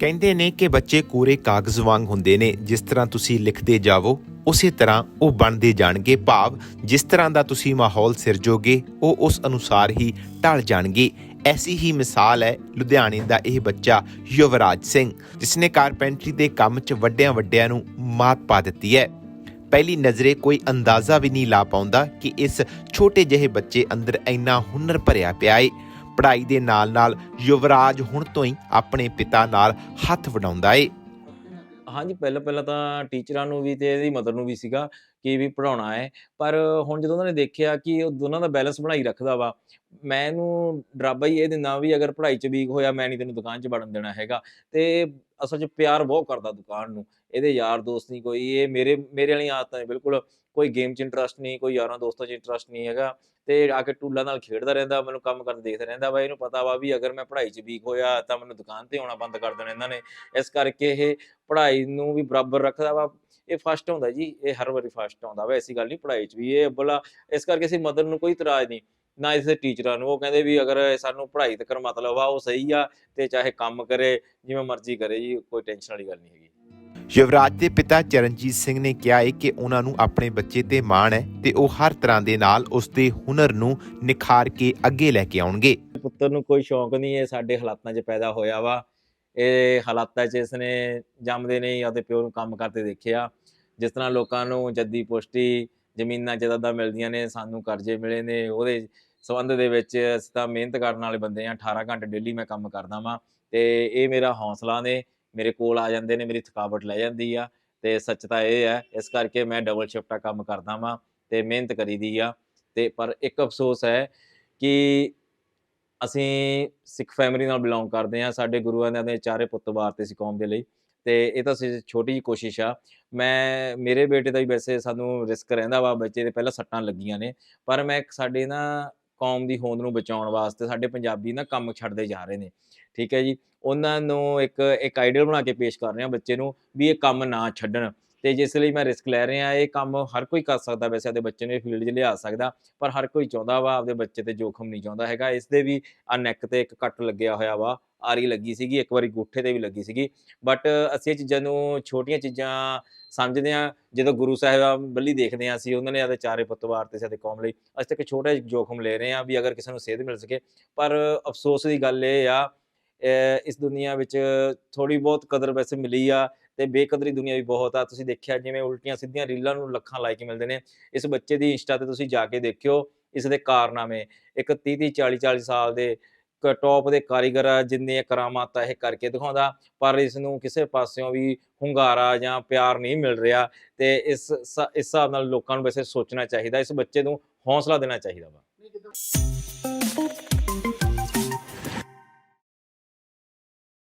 ਕਹਿੰਦੇ ਨੇ ਕਿ ਬੱਚੇ ਕੋਰੇ ਕਾਗਜ਼ ਵਾਂਗ ਹੁੰਦੇ ਨੇ, ਜਿਸ ਤਰ੍ਹਾਂ ਤੁਸੀਂ ਲਿਖਦੇ ਜਾਵੋ, ਉਸੇ ਤਰ੍ਹਾਂ ਉਹ ਬਣਦੇ ਜਾਣਗੇ ਭਾਵ, ਜਿਸ ਤਰ੍ਹਾਂ ਦਾ ਤੁਸੀਂ ਮਾਹੌਲ ਸਿਰਜੋਗੇ, ਉਹ ਉਸ ਅਨੁਸਾਰ ਹੀ ਢਲ ਜਾਣਗੇ। ਐਸੀ ਹੀ ਮਿਸਾਲ ਹੈ ਲੁਧਿਆਣੇ ਦਾ ਇਹ ਬੱਚਾ ਯੁਵਰਾਜ ਸਿੰਘ, ਜਿਸ ਨੇ ਕਾਰਪੈਂਟਰੀ ਦੇ ਕੰਮ 'ਚ ਵੱਡਿਆਂ ਵੱਡਿਆਂ ਨੂੰ ਮਾਤ ਪਾ ਦਿੱਤੀ ਹੈ। ਪਹਿਲੀ ਨਜ਼ਰੇ ਕੋਈ ਅੰਦਾਜ਼ਾ ਵੀ ਨਹੀਂ ਲਾ ਪਾਉਂਦਾ ਕਿ ਇਸ ਛੋਟੇ ਜਿਹੇ ਬੱਚੇ ਅੰਦਰ ਇੰਨਾ ਹੁਨਰ ਭਰਿਆ ਪਿਆ ਏ। ਪੜ੍ਹਾਈ ਦੇ ਨਾਲ-ਨਾਲ ਯੁਵਰਾਜ ਹੁਣ ਤੋਂ ਹੀ ਆਪਣੇ ਪਿਤਾ ਨਾਲ ਹੱਥ ਵਡਾਉਂਦਾ ਏ। ਹਾਂਜੀ, ਪਹਿਲਾਂ ਪਹਿਲਾਂ ਤਾਂ ਟੀਚਰਾਂ ਨੂੰ ਵੀ ਤੇ ਇਹਦੀ ਮਦਰ ਨੂੰ ਵੀ ਸੀਗਾ ਕਿ ਵੀ ਪੜਾਉਣਾ ਹੈ। ਪਰ ਹੁਣ ਜਦੋਂ ਉਹਨਾਂ ਨੇ ਦੇਖਿਆ ਕਿ ਉਹ ਦੋਨਾਂ ਦਾ ਬੈਲੈਂਸ ਬਣਾਈ ਰੱਖਦਾ ਵਾ, ਮੈਂ ਇਹਨੂੰ ਡਰਾਬਾ ਹੀ ਇਹ ਦਿੰਦਾ ਵੀ ਅਗਰ ਪੜ੍ਹਾਈ 'ਚ ਵੀਕ ਹੋਇਆ, ਮੈਂ ਨਹੀਂ ਤੈਨੂੰ ਦੁਕਾਨ 'ਚ ਵੜਨ ਦੇਣਾ ਹੈਗਾ। ਤੇ ਅਸਲ 'ਚ ਪਿਆਰ ਬਹੁਤ ਕਰਦਾ ਦੁਕਾਨ ਨੂੰ, ਇਹਦੇ ਯਾਰ ਦੋਸਤ ਨਹੀਂ ਕੋਈ, ਇਹ ਮੇਰੇ ਮੇਰੇ ਵਾਲੀਆਂ ਆਦਤਾਂ ਨੇ, ਬਿਲਕੁਲ ਕੋਈ ਗੇਮ 'ਚ ਇੰਟਰਸਟ ਨਹੀਂ ਕੋਈ ਯਾਰਾਂ ਦੋਸਤਾਂ 'ਚ ਇੰਟਰਸਟ ਨਹੀਂ ਹੈਗਾ, ਤੇ ਆ ਕੇ ਟੂਲਾਂ ਨਾਲ ਖੇਡਦਾ ਰਹਿੰਦਾ, ਮੈਨੂੰ ਕੰਮ ਕਰਨ ਦੇਖਦਾ ਰਹਿੰਦਾ ਵਾ, ਇਹਨੂੰ ਪਤਾ ਵਾ ਵੀ ਅਗਰ ਮੈਂ ਪੜ੍ਹਾਈ 'ਚ ਵੀਕ ਹੋਇਆ ਤਾਂ ਮੈਨੂੰ ਦੁਕਾਨ ਤੇ ਆਉਣਾ ਬੰਦ ਕਰ ਦੇਣਾ ਇਹਨਾਂ ਨੇ, ਇਸ ਕਰਕੇ ਇਹ ਪੜ੍ਹਾਈ ਨੂੰ ਵੀ ਬਰਾਬਰ ਰੱਖਦਾ ਵਾ, ਇਹ ਫਸਟ ਆਉਂਦਾ ਜੀ, ਇਹ ਹਰ ਵਾਰੀ ਫਸਟ ਆਉਂਦਾ ਵਾ, ਐਸੀ ਗੱਲ ਨਹੀਂ ਪੜ੍ਹਾਈ 'ਚ ਵੀ ਇਹ ਅੱਵਲਾ ਇਸ ਕਰਕੇ ਅਸੀਂ ਮਦਰ ਨੂੰ ਕੋਈ ਇਤਰਾਜ਼ ਨਹੀਂ ਨਾ ਇਸੇ ਟੀਚਰਾਂ ਨੂੰ ਉਹ ਕਹਿੰਦੇ ਵੀ ਅਗਰ ਸਾਨੂੰ ਪੜ੍ਹਾਈ ਤੱਕ ਮਤਲਬ ਆ ਉਹ ਸਹੀ ਆ ਤੇ ਚਾਹੇ ਕੰਮ ਕਰੇ ਜਿਵੇਂ ਮਰਜ਼ੀ ਕਰੇ ਜੀ ਕੋਈ ਟੈਨਸ਼ਨ ਵਾਲੀ ਗੱਲ ਨਹੀਂ ਹੈਗੀ। ਯੁਵਰਾਜ ਦੇ ਪਿਤਾ ਚਰਨਜੀਤ ਸਿੰਘ ਨੇ ਕਿਹਾ ਹੈ ਕਿ ਉਹਨਾਂ ਨੂੰ ਆਪਣੇ ਬੱਚੇ ਤੇ ਮਾਣ ਹੈ ਤੇ ਉਹ ਹਰ ਤਰ੍ਹਾਂ ਦੇ ਨਾਲ ਉਸ ਦੇ ਹੁਨਰ ਨੂੰ ਨਿਖਾਰ ਕੇ ਅੱਗੇ ਲੈ ਕੇ ਆਉਣਗੇ। ਪੁੱਤਰ ਨੂੰ ਕੋਈ ਸ਼ੌਂਕ ਨਹੀਂ ਇਹ ਸਾਡੇ ਹਾਲਾਤਾਂ 'ਚ ਪੈਦਾ ਹੋਇਆ ਵਾ। ਇਹ ਹਾਲਾਤਾਂ 'ਚ ਇਸਨੇ ਜੰਮਦੇ ਨੇ ਹੀ ਆਪਦੇ ਪਿਓ ਨੂੰ ਕੰਮ ਕਰਦੇ ਦੇਖਿਆ। ਜਿਸ ਤਰ੍ਹਾਂ ਲੋਕਾਂ ਨੂੰ ਜੱਦੀ ਪੁਸ਼ਟੀ ਜ਼ਮੀਨਾਂ ਜਦਾਦਾਂ ਮਿਲਦੀਆਂ ਨੇ ਸਾਨੂੰ ਕਰਜ਼ੇ ਮਿਲੇ ਨੇ ਉਹਦੇ ਸੰਬੰਧ ਦੇ ਵਿੱਚ ਅਸੀਂ ਤਾਂ ਮਿਹਨਤ ਕਰਨ ਵਾਲੇ ਬੰਦੇ ਆ 18 ਘੰਟੇ ਡੇਲੀ ਮੈਂ ਕੰਮ ਕਰਦਾ ਵਾਂ ਤੇ ਇਹ ਮੇਰਾ ਹੌਸਲਾ ਨੇ, ਮੇਰੇ ਕੋਲ ਆ ਜਾਂਦੇ ਨੇ, ਮੇਰੀ ਥਕਾਵਟ ਲੈ ਜਾਂਦੀ ਆ ਤੇ ਸੱਚ ਤਾਂ ਇਹ ਹੈ, ਇਸ ਕਰਕੇ ਮੈਂ ਡਬਲ ਸ਼ਿਫਟਾ ਕੰਮ ਕਰਦਾ ਵਾਂ ਤੇ ਮਿਹਨਤ ਕਰੀਦੀ ਆ ਤੇ ਪਰ ਇੱਕ ਅਫਸੋਸ ਹੈ ਕਿ ਅਸੀਂ ਸਿੱਖ ਫੈਮਿਲੀ ਨਾਲ ਬਿਲੋਂਗ ਕਰਦੇ ਆ ਸਾਡੇ ਗੁਰੂਆਂ ਨੇ ਚਾਰੇ ਪੁੱਤ ਵਾਰਤੇ ਸੀ ਕੌਮ ਦੇ ਲਈ ਤੇ ਇਹ ਤਾਂ ਛੋਟੀ ਜੀ ਕੋਸ਼ਿਸ਼ ਆ, ਮੈਂ, ਮੇਰੇ ਬੇਟੇ ਦਾ ਵੀ ਵੈਸੇ ਸਾਨੂੰ ਰਿਸਕ ਰਹਿੰਦਾ ਵਾ, ਬੱਚੇ ਦੇ ਪਹਿਲਾਂ ਸੱਟਾਂ ਲੱਗੀਆਂ ਨੇ, ਪਰ ਮੈਂ ਇੱਕ ਸਾਡੇ ਨਾ ਕੌਮ ਦੀ ਹੋਂਦ ਨੂੰ ਬਚਾਉਣ ਵਾਸਤੇ ਸਾਡੇ ਪੰਜਾਬੀ ਨਾ ਕੰਮ ਛੱਡਦੇ ਜਾ ਰਹੇ ਨੇ। ਠੀਕ ਹੈ ਜੀ? ਉਹਨਾਂ ਨੂੰ ਇੱਕ ਇੱਕ ਆਈਡੀਅਲ ਬਣਾ ਕੇ ਪੇਸ਼ ਕਰ ਰਹੇ ਹਾਂ ਬੱਚੇ ਨੂੰ ਵੀ ਇਹ ਕੰਮ ਨਾ ਛੱਡਣ। ਤੇ ਜਿਸ ਲਈ ਮੈਂ ਰਿਸਕ ਲੈ ਰਿਹਾ, ਇਹ ਕੰਮ ਹਰ ਕੋਈ ਕਰ ਸਕਦਾ, ਵੈਸੇ ਆਪਦੇ ਬੱਚੇ ਨੂੰ ਫੀਲਡ 'ਚ ਲਿਆ ਸਕਦਾ, ਪਰ ਹਰ ਕੋਈ ਚਾਹੁੰਦਾ ਵਾ, ਆਪਦੇ ਬੱਚੇ ਤੇ ਜੋਖਮ ਨਹੀਂ ਚਾਹੁੰਦਾ ਹੈਗਾ। ਇਸ ਦੇ ਵੀ ਆ ਨੈਕ ਤੇ ਇੱਕ ਕੱਟ ਲੱਗਿਆ ਹੋਇਆ ਵਾ, ਆਰੀ ਲੱਗੀ ਸੀਗੀ, ਇੱਕ ਵਾਰੀ ਗੁੱਠੇ ਤੇ ਵੀ ਲੱਗੀ ਸੀਗੀ। ਬਟ ਅਸੀਂ ਇਹ ਚੀਜ਼ਾਂ ਨੂੰ ਛੋਟੀਆਂ ਚੀਜ਼ਾਂ ਸਮਝਦੇ ਆ ਜਦੋਂ ਗੁਰੂ ਸਾਹਿਬ ਬੱਲੀ ਦੇਖਦੇ ਆ ਅਸੀਂ, ਉਹਨਾਂ ਨੇ ਆਦੇ ਚਾਰੇ ਪੁੱਤ ਵਾਰਤੇ ਸਾਡੇ ਕੌਮ ਲਈ ਅਸੀਂ ਤਾਂ ਇੱਕ ਛੋਟਾ ਜਿਹਾ ਜੋਖਮ ਲੈ ਰਹੇ ਆ ਵੀ ਅਗਰ ਕਿਸੇ ਨੂੰ ਸੇਧ ਮਿਲ ਸਕੇ। ਪਰ ਅਫਸੋਸ ਦੀ ਗੱਲ ਇਹ ਆ ਇਸ ਦੁਨੀਆ ਵਿੱਚ ਥੋੜੀ ਬਹੁਤ ਕਦਰ ਵੈਸੇ ਮਿਲੀ ਆ ਤੇ ਬੇਕਦਰੀ ਦੁਨੀਆ ਵੀ ਬਹੁਤ ਆ। ਤੁਸੀਂ ਦੇਖਿਆ ਜਿਵੇਂ ਉਲਟੀਆਂ ਸਿੱਧੀਆਂ ਰੀਲਾਂ ਨੂੰ ਲੱਖਾਂ ਲਾਈਕ ਮਿਲਦੇ ਨੇ। ਇਸ ਬੱਚੇ ਦੀ ਇੰਸਟਾ ਤੇ ਤੁਸੀਂ ਜਾ ਕੇ ਦੇਖਿਓ ਇਸ ਦੇ ਕਾਰਨਾਮੇ। ਇੱਕ 30 30 40 40 ਸਾਲ ਦੇ ਟੌਪ ਦੇ ਕਾਰੀਗਰ ਆ, ਜਿੰਨੇ ਕਰਾਮਾਤ ਇਹ ਕਰਕੇ ਦਿਖਾਉਂਦਾ ਪਰ ਇਸ ਨੂੰ ਕਿਸੇ ਪਾਸਿਓਂ ਵੀ ਹੁੰਗਾਰਾ ਜਾਂ ਪਿਆਰ ਨਹੀਂ ਮਿਲ ਰਿਹਾ ਤੇ ਇਸ ਇਸ ਹਿਸਾਬ ਨਾਲ ਲੋਕਾਂ ਨੂੰ ਵੈਸੇ ਸੋਚਣਾ ਚਾਹੀਦਾ ਇਸ ਬੱਚੇ ਨੂੰ ਹੌਸਲਾ ਦੇਣਾ ਚਾਹੀਦਾ ਵਾ।